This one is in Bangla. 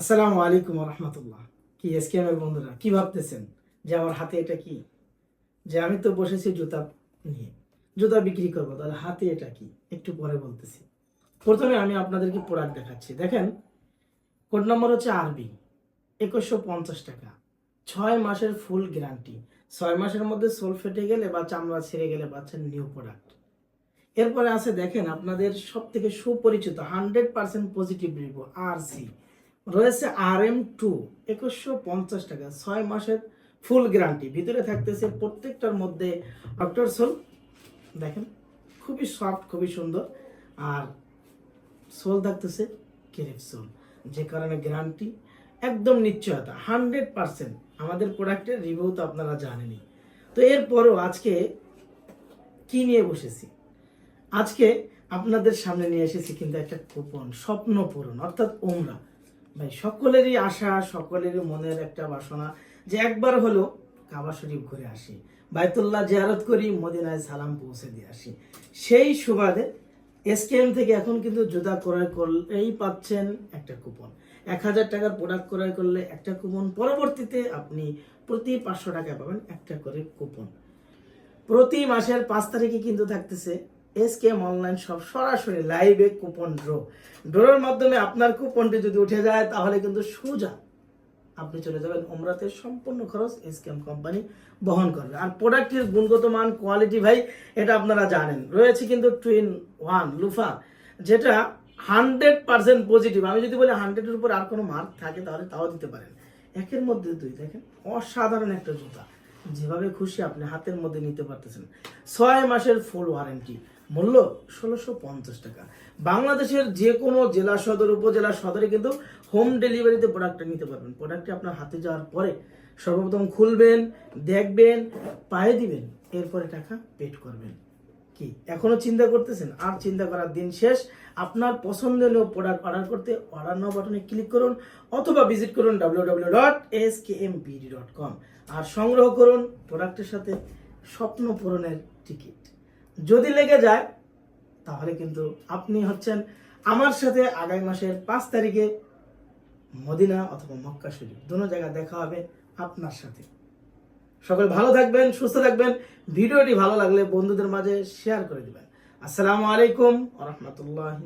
আসসালামু আলাইকুম রহমতুল্লাহ কি এসকেএমের বন্ধুরা, কি ভাবতেছেন যে আমার হাতে এটা কি? যে আমি তো বসেছি জুতা নিয়ে, জুতা বিক্রি করব, তাহলে হাতে এটা কি? একটু পরে বলতেছি। প্রথমে আমি আপনাদেরকে প্রোডাক্ট দেখাচ্ছি। দেখেন কোড নম্বর হচ্ছে আরবি, একুশশো পঞ্চাশ টাকা। ছয় মাসের ফুল গ্যারান্টি ছয় মাসের মধ্যে সোল ফেটে গেলে বা চামড়া ছিঁড়ে গেলে পাচ্ছেন নিউ প্রোডাক্ট এরপরে আছে, দেখেন, আপনাদের সব থেকে সুপরিচিত হান্ড্রেড পার্সেন্ট পজিটিভ রিভিউ আর সি রয়েছে আর এম টু একুশশো পঞ্চাশ টাকা, ছয় মাসের ফুল গ্যারান্টি ভিতরে থাকতেছে প্রত্যেকটার মধ্যে ডক্টর সোল দেখেন, খুবই সফট খুবই সুন্দর। আর সোল থাকতেছে কেরেপ সোল যে কারণে গ্যারান্টি একদম নিশ্চয়তা হান্ড্রেড পার্সেন্ট আমাদের প্রোডাক্টের রিভিউ তো আপনারা জানেনই। তো এরপরও আজকে কি নিয়ে বসেছি? আজকে আপনাদের সামনে নিয়ে এসেছি কিন্তু একটা কুপন স্বপ্ন পূরণ, অর্থাৎ ওমরা। ভাই, সকলেরই আশা, সকলেরই মনের একটা বাসনা যে একবার হলো কাবা শরীফ ঘুরে আসি, বাইতুল্লাহ জিয়ারত করি, মদিনায় সালাম পৌঁছে দিয়ে আসি। সেই সুবাদে এসকেএম থেকে এখন কিন্তু জুতা ক্রয় করলেই পাচ্ছেন একটা কুপন। এক হাজার টাকার প্রোডাক্ট ক্রয় করলে একটা কুপন, পরবর্তীতে আপনি প্রতি পাঁচশো টাকা পাবেন একটা করে কুপন। প্রতি মাসের পাঁচ তারিখে কিন্তু থাকতেছে এসকেএম অনলাইন সব সরাসরি লাইভে কুপন ড্র ড্রোর মাধ্যমে আপনার কুপনটি যদি উঠে যায়, তাহলে কিন্তু সোজা আপনি চলে যাবেন ওমরাতে। সম্পূর্ণ খরচ এসকেএম কোম্পানি বহন করবে। আর প্রোডাক্টের গুণগত মান কোয়ালিটি ভাই, এটা আপনারা জানেন। রয়েছে কিন্তু টুইন ওয়ান লুফা যেটা হান্ড্রেড পার্সেন্ট পজিটিভ আমি যদি বলি হান্ড্রেডের উপর আর কোনো মার্ক থাকে, তাহলে তাও দিতে পারেন। একের মধ্যে দুই, দেখেন, অসাধারণ একটা জুতা। যেভাবে খুশি আপনি হাতের মধ্যে নিতে পারতেছেন। ছয় মাসের ফুল ওয়ারেন্টি মূল্য ষোলোশো পঞ্চাশ টাকা। বাংলাদেশের যে কোনো জেলা সদর, উপজেলা সদরে কিন্তু হোম ডেলিভারিতে প্রোডাক্টটা নিতে পারবেন। প্রোডাক্টটি আপনার হাতে যাওয়ার পরে সর্বপ্রথম খুলবেন, দেখবেন, পায়ে দিবেন, এরপরে টাকা পেড করবেন। কি? এখনও চিন্তা করতেছেন? আর চিন্তা করার দিন শেষ। আপনার পছন্দনীয় প্রোডাক্ট অর্ডার করতে অর্ডার নাও বাটনে ক্লিক করুন অথবা ভিজিট করুন W W dot S K M dot com আর সংগ্রহ করুন প্রোডাক্টের সাথে স্বপ্ন পূরণের টিকিট যদি লেগে যায়, তাহলে কিন্তু আপনি হচ্ছেন আমার সাথে আগামী মাসের পাঁচ তারিখে মদিনা অথবা মক্কা শরীফ। দুনো জায়গা দেখা হবে আপনার সাথে। সকল ভালো থাকবেন, সুস্থ থাকবেন। ভিডিওটি ভালো লাগলে বন্ধুদের মাঝে শেয়ার করে দিবেন। আসসালামু আলাইকুম রহমতুল্লাহ